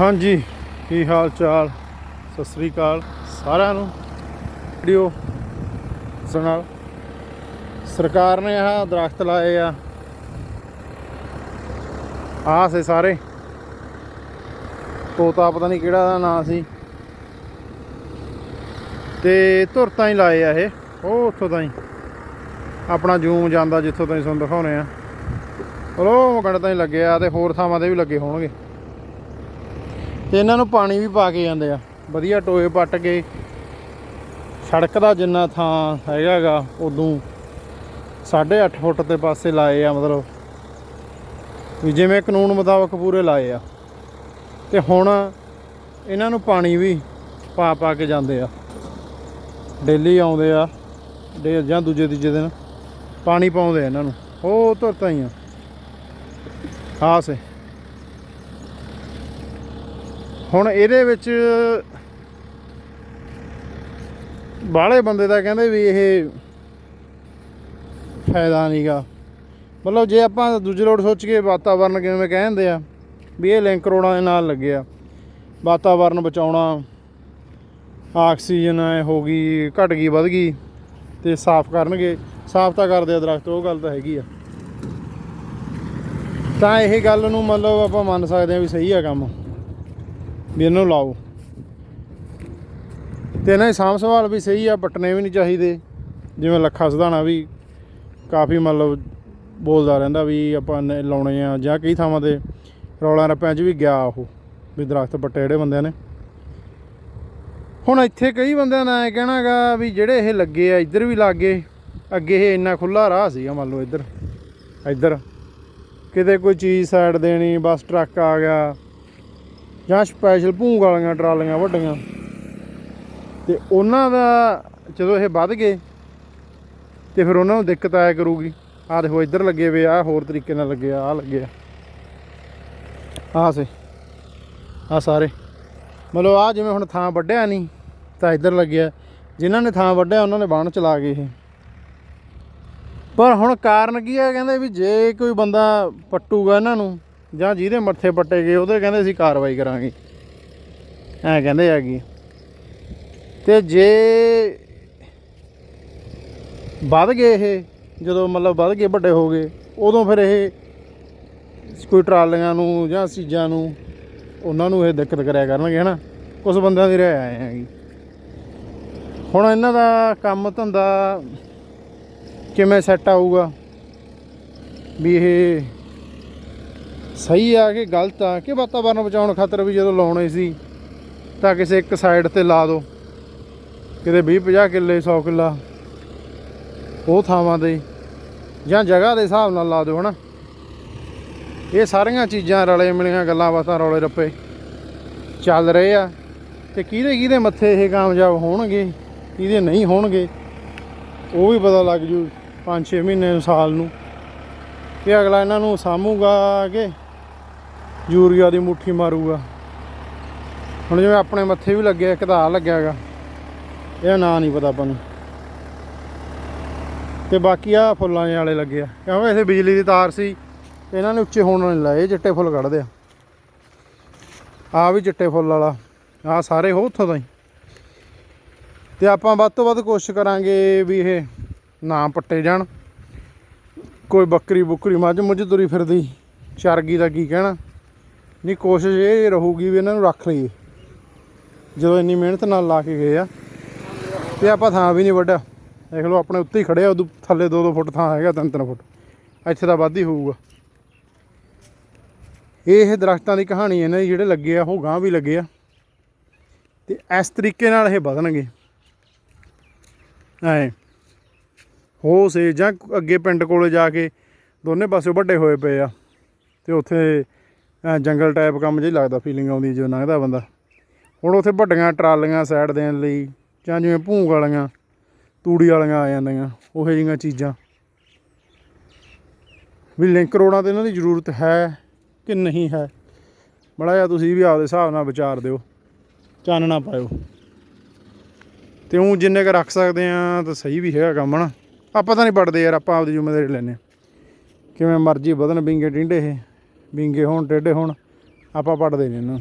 ਹਾਂਜੀ, ਕੀ ਹਾਲ ਚਾਲ? ਸਤਿ ਸ੍ਰੀ ਅਕਾਲ ਸਾਰਿਆਂ ਨੂੰ। ਵੀਡੀਓ ਸੁਣਾਓ। ਸਰਕਾਰ ਨੇ ਆਹ ਦਰਖਤ ਲਾਏ ਆ। ਆਹ ਸੇ ਸਾਰੇ। ਤੋਤਾ ਪਤਾ ਨਹੀਂ ਕਿਹੜਾ ਦਾ ਨਾਂ ਸੀ। ਤੇ ਧੁਰ ਤਾਂ ਹੀ ਲਾਏ ਆ ਇਹ, ਉਹ ਉੱਥੋਂ ਤਾਂ ਹੀ ਆਪਣਾ ਜੂਮ ਜਾਂਦਾ ਜਿੱਥੋਂ ਤਾਈਂ ਤੁਹਾਨੂੰ ਦਿਖਾਉਣੇ ਆ। ਉਹ ਮਗੜ ਤਾਂ ਹੀ ਲੱਗੇ ਆ ਤੇ ਹੋਰ ਥਾਵਾਂ ਤੇ ਵੀ ਲੱਗੇ ਹੋਣਗੇ। ਤੇ ਇਹਨਾਂ ਨੂੰ ਪਾਣੀ ਵੀ ਪਾ ਕੇ ਜਾਂਦੇ ਆ। ਵਧੀਆ ਟੋਏ ਪੱਟ ਕੇ। ਸੜਕ ਦਾ ਜਿੰਨਾ ਥਾਂ ਹੈਗਾਗਾ, ਉਦੋਂ 8.5 ਫੁੱਟ ਦੇ ਪਾਸੇ ਲਾਏ ਆ ਮਤਲਬ। ਵੀ ਜਿਵੇਂ ਕਾਨੂੰਨ ਮੁਤਾਬਕ ਪੂਰੇ ਲਾਏ ਆ। ਤੇ ਹੁਣ ਇਹਨਾਂ ਨੂੰ ਪਾਣੀ ਵੀ ਪਾ ਪਾ ਕੇ ਜਾਂਦੇ ਆ। ਡੇਲੀ ਆਉਂਦੇ ਆ, ਡੇ ਜਾਂ ਦੂਜੇ ਤੀਜੇ ਦਿਨ। ਪਾਣੀ ਪਾਉਂਦੇ ਆ ਇਹਨਾਂ ਨੂੰ। ਉਹ ਧੁਰਤਾਂ ਹੀ ਆ ਹਾਂ ਸੇ ਹੁਣ ਇਹਦੇ ਵਿੱਚ ਬਾਹਲੇ ਬੰਦੇ ਤਾਂ ਕਹਿੰਦੇ ਵੀ ਇਹ ਫਾਇਦਾ ਨਹੀਂਗਾ। ਮਤਲਬ ਜੇ ਆਪਾਂ ਦੂਜੇ ਲੋੜ ਸੋਚ ਕੇ ਵਾਤਾਵਰਨ ਕਿਵੇਂ ਕਹਿੰਦੇ ਆ, ਵੀ ਇਹ ਲਿੰਕ ਰੋਡਾਂ ਦੇ ਨਾਲ ਲੱਗੇ ਆ। ਵਾਤਾਵਰਨ ਬਚਾਉਣਾ, ਆਕਸੀਜਨ ਹੋ ਗਈ, ਘਟ ਗਈ, ਵਧ ਗਈ ਤੇ ਸਾਫ਼ ਕਰਨਗੇ। ਸਾਫ਼ ਤਾਂ ਕਰਦੇ ਆ ਦਰਖਤ, ਉਹ ਗੱਲ ਤਾਂ ਹੈਗੀ ਆ। ਤਾਂ ਇਹ ਗੱਲ ਨੂੰ ਮਤਲਬ ਆਪਾਂ ਮੰਨ ਸਕਦੇ ਆ ਵੀ ਸਹੀ ਆ ਕੰਮ। ਵੀ ਇਹਨੂੰ ਲਾਓ। ਤੇ ਇਹਨਾਂ ਦੀ ਸਾਂਭ ਸੰਭਾਲ ਵੀ ਸਹੀ ਆ ਪੱਟਣੇ ਵੀ ਨਹੀਂ ਚਾਹੀਦੇ। ਜਿਵੇਂ ਲੱਖਾ ਸਧਾਣਾ ਵੀ ਕਾਫੀ ਮਤਲਬ ਬੋਲਦਾ ਰਹਿੰਦਾ ਵੀ ਆਪਾਂ ਲਾਉਣੇ ਆ ਜਾਂ ਕਈ ਥਾਵਾਂ ਤੇ ਰੌਲਾ ਰੱਪਿਆਂ 'ਚ ਵੀ ਗਿਆ ਉਹ, ਵੀ ਦਰਖਤ ਪੱਟੇ ਜਿਹੜੇ ਬੰਦਿਆਂ ਨੇ। ਹੁਣ ਇੱਥੇ ਕਈ ਬੰਦਿਆਂ ਦਾ ਐ ਕਹਿਣਾਗਾ ਵੀ ਜਿਹੜੇ ਇਹ ਲੱਗੇ ਆ, ਇੱਧਰ ਵੀ ਲੱਗੇ ਅੱਗੇ ਇਹ ਇੰਨਾ ਖੁੱਲਾ ਰਾਹ ਸੀਗਾ ਮੰਨ ਲਓ ਇੱਧਰ ਇੱਧਰ। ਕਿਤੇ ਕੋਈ ਚੀਜ਼ ਸਾਈਡ ਦੇਣੀ, ਬਸ ਟਰੱਕ ਆ ਗਿਆ। ਜਾਂ ਸਪੈਸ਼ਲ ਭੂੰਗ ਵਾਲੀਆਂ ਟਰਾਲੀਆਂ ਵੱਡੀਆਂ। ਤੇ ਉਹਨਾਂ ਦਾ ਜਦੋਂ ਇਹ ਵੱਧ ਗਏ, ਤੇ ਫਿਰ ਉਹਨਾਂ ਨੂੰ ਦਿੱਕਤ ਆਇਆ ਕਰੂਗੀ। ਆਹ ਦੇਖੋ, ਇੱਧਰ ਲੱਗੇ ਵੇ ਆ ਹੋਰ ਤਰੀਕੇ ਨਾਲ ਲੱਗੇ ਆ, ਆਹ ਲੱਗੇ ਆ। ਆਹ ਸੇ ਆ ਸਾਰੇ। ਮਤਲਬ ਆ ਜਿਵੇਂ ਹੁਣ ਥਾਂ ਵੱਢਿਆ ਨਹੀਂ ਤਾਂ ਇੱਧਰ ਲੱਗਿਆ ਜਿਨ੍ਹਾਂ ਨੇ ਥਾਂ ਵੱਢਿਆ, ਉਹਨਾਂ ਨੇ ਬਾਣ ਚਲਾ ਗਏ ਇਹ। ਪਰ ਹੁਣ ਕਾਰਨ ਕੀ ਹੈ ਕਹਿੰਦੇ ਵੀ ਜੇ ਕੋਈ ਬੰਦਾ ਪੱਟੂਗਾ ਇਹਨਾਂ ਨੂੰ ਜਾਂ ਜਿਹਦੇ ਮੱਥੇ ਪੱਟੇ ਗਏ, ਉਹਦੇ ਕਹਿੰਦੇ ਅਸੀਂ ਕਾਰਵਾਈ ਕਰਾਂਗੇ। ਐ ਕਹਿੰਦੇ ਹੈਗੀ ਤੇ ਜੇ ਵੱਧ ਗਏ ਇਹ, ਜਦੋਂ ਮਤਲਬ ਵੱਧ ਗਏ, ਵੱਡੇ ਹੋ ਗਏ, ਉਦੋਂ ਫਿਰ ਇਹ ਕੋਈ ਟਰਾਲੀਆਂ ਨੂੰ ਜਾਂ ਚੀਜ਼ਾਂ ਨੂੰ ਉਹਨਾਂ ਨੂੰ ਇਹ ਦਿੱਕਤ ਕਰਿਆ ਕਰਨਗੇ, ਹਨਾ? ਕੁਝ ਬੰਦਿਆਂ ਦੀ ਰਹਿ ਆਏ ਹੈਗੀ। ਹੁਣ ਇਹਨਾਂ ਦਾ ਕੰਮ ਧੰਦਾ ਕਿਵੇਂ ਸੈੱਟ ਆਊਗਾ? ਵੀ ਇਹ ਸਹੀ ਆ ਕਿ ਗਲਤ ਆ? ਕਿ ਵਾਤਾਵਰਨ ਬਚਾਉਣ ਖਾਤਰ ਵੀ ਜਦੋਂ ਲਾਉਣੇ ਸੀ, ਤਾਂ ਕਿਸੇ ਇੱਕ ਸਾਈਡ ਤੇ ਲਾ ਦਿਓ ਕਿਤੇ 20 50 ਕਿੱਲੇ 100 ਕਿੱਲਾ, ਉਹ ਥਾਵਾਂ ਤੇ ਜਾਂ ਜਗ੍ਹਾ ਦੇ ਹਿਸਾਬ ਨਾਲ ਲਾ ਦਿਓ, ਹਨਾ? ਇਹ ਸਾਰੀਆਂ ਚੀਜ਼ਾਂ ਰਲੇ ਮਿਲੀਆਂ ਗੱਲਾਂ ਬਾਤਾਂ ਰੌਲੇ ਰੱਪੇ ਚੱਲ ਰਹੇ ਆ। ਤੇ ਕਿਹਦੇ ਕਿਹਦੇ ਮੱਥੇ ਇਹ ਕਾਮਯਾਬ ਹੋਣਗੇ, ਕਿਹਦੇ ਨਹੀਂ ਹੋਣਗੇ, ਉਹ ਵੀ ਪਤਾ ਲੱਗ ਜੂ 5-6 ਮਹੀਨੇ ਸਾਲ ਨੂੰ। ਕਿ ਅਗਲਾ ਇਹਨਾਂ ਨੂੰ ਸਾਂਭੂਗਾ ਕਿ ਯੂਰੀਆ ਦੀ ਮੁੱਠੀ ਮਾਰੂਗਾ। ਹੁਣ ਜਿਵੇਂ ਆਪਣੇ ਮੱਥੇ ਵੀ ਲੱਗਿਆ, ਇੱਕ ਤਾਂ ਆਹ ਲੱਗਿਆ ਹੈਗਾ। ਇਹਦਾ ਨਾਂ ਨਹੀਂ ਪਤਾ ਆਪਾਂ ਨੂੰ। ਤੇ ਬਾਕੀ ਆ ਫੁੱਲਾਂ ਵਾਲੇ ਲੱਗੇ ਆ। ਕਿਉਂਕਿ ਇੱਥੇ ਬਿਜਲੀ ਦੀ ਤਾਰ ਸੀ, ਇਹਨਾਂ ਨੇ ਉੱਚੇ ਹੋਣ ਨਹੀਂ ਲਾਏ ਚਿੱਟੇ ਫੁੱਲ ਕੱਢਦੇ ਆ। ਆ ਵੀ ਚਿੱਟੇ ਫੁੱਲ ਵਾਲਾ ਆ ਸਾਰੇ ਹੋ ਉੱਥੋਂ ਦਾ ਹੀ। ਤੇ ਆਪਾਂ ਵੱਧ ਤੋਂ ਵੱਧ ਕੋਸ਼ਿਸ਼ ਕਰਾਂਗੇ ਵੀ ਇਹ ਨਾ ਪੱਟੇ ਜਾਣ। ਕੋਈ ਬੱਕਰੀ ਬੁੱਕਰੀ ਮੱਝ ਮੁੱਝ ਤੁਰੀ ਫਿਰਦੀ, ਚਰਗੀ ਦਾ ਕੀ ਕਹਿਣਾ। ਨਹੀਂ, ਕੋਸ਼ਿਸ਼ ਇਹ ਰਹੂਗੀ ਵੀ ਇਹਨਾਂ ਨੂੰ ਰੱਖ ਲਈਏ। ਜਦੋਂ ਇੰਨੀ ਮਿਹਨਤ ਨਾਲ ਲਾ ਕੇ ਗਏ ਆ, ਤੇ ਆਪਾਂ ਥਾਂ ਵੀ ਨਹੀਂ ਵੱਡਾ ਦੇਖ ਲਓ, ਆਪਣੇ ਉੱਤੇ ਹੀ ਖੜੇ ਆ, ਉਦੋਂ ਥੱਲੇ 2-2 ਫੁੱਟ ਥਾਂ ਹੈਗਾ 3-3 ਫੁੱਟ। ਇੱਥੇ ਤਾਂ ਵੱਧ ਹੀ ਹੋਊਗਾ। ਇਹ ਦਰਖਤਾਂ ਦੀ ਕਹਾਣੀ ਇਹਨਾਂ ਦੀ ਜਿਹੜੇ ਲੱਗੇ ਆ, ਉਹ ਗਾਂ ਵੀ ਲੱਗੇ ਆ। ਤੇ ਇਸ ਤਰੀਕੇ ਨਾਲ ਇਹ ਵਧਣਗੇ। ਐ। ਹੋ ਸੇ ਜਾਂ ਅੱਗੇ ਪਿੰਡ ਕੋਲੇ ਜਾ ਕੇ ਦੋਨੇ ਪਾਸੇ ਵੱਡੇ ਹੋਏ ਪਏ ਆ, ਤੇ ਉੱਥੇ ਜੰਗਲ ਟਾਈਪ ਕੰਮ ਜਿਹਾ ਲੱਗਦਾ ਫੀਲਿੰਗ ਆਉਂਦੀ ਜਦੋਂ ਲੰਘਦਾ ਬੰਦਾ। ਹੁਣ ਉੱਥੇ ਵੱਡੀਆਂ ਟਰਾਲੀਆਂ ਸਾਈਡ ਦੇਣ ਲਈ, ਜਾਂ ਜਿਵੇਂ ਭੂੰਗ ਵਾਲੀਆਂ, ਤੂੜੀ ਵਾਲੀਆਂ ਆ ਜਾਂਦੀਆਂ, ਉਹੋ ਜਿਹੀਆਂ ਚੀਜ਼ਾਂ। ਵੀ ਲਿੰਕ ਰੋਡਾਂ ਤੇ ਇਹਨਾਂ ਦੀ ਜ਼ਰੂਰਤ ਹੈ ਕਿ ਨਹੀਂ ਹੈ? ਬੜਾ ਜਿਹਾ ਤੁਸੀਂ ਵੀ ਆਪਦੇ ਹਿਸਾਬ ਨਾਲ ਵਿਚਾਰ ਦਿਓ ਚਾਨਣਾ ਪਾਇਓ। ਤੇ ਉਹ ਜਿੰਨੇ ਕ ਰੱਖ ਸਕਦੇ ਆ, ਤਾਂ ਸਹੀ ਵੀ ਹੈਗਾ ਕੰਮ ਨਾ ਆਪਾਂ ਤਾਂ ਨਹੀਂ ਪੜਦੇ ਯਾਰ, ਆਪਾਂ ਆਪਦੀ ਜ਼ਿੰਮੇਵਾਰੀ ਲੈਨੇ ਕਿਵੇਂ ਮਰਜ਼ੀ ਵਧਣ ਬਿੰਗੇ ਟਿੰਡੇ ਇਹ। ਵਿੰਗੇ ਹੋਣ ਟੇਡੇ ਹੋਣ ਆਪਾਂ ਪੜਦੇ ਨੇ ਇਹਨੂੰ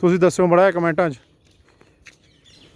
ਤੁਸੀਂ ਦੱਸਿਓ ਬੜਾ ਕਮੈਂਟਾਂ 'ਚ।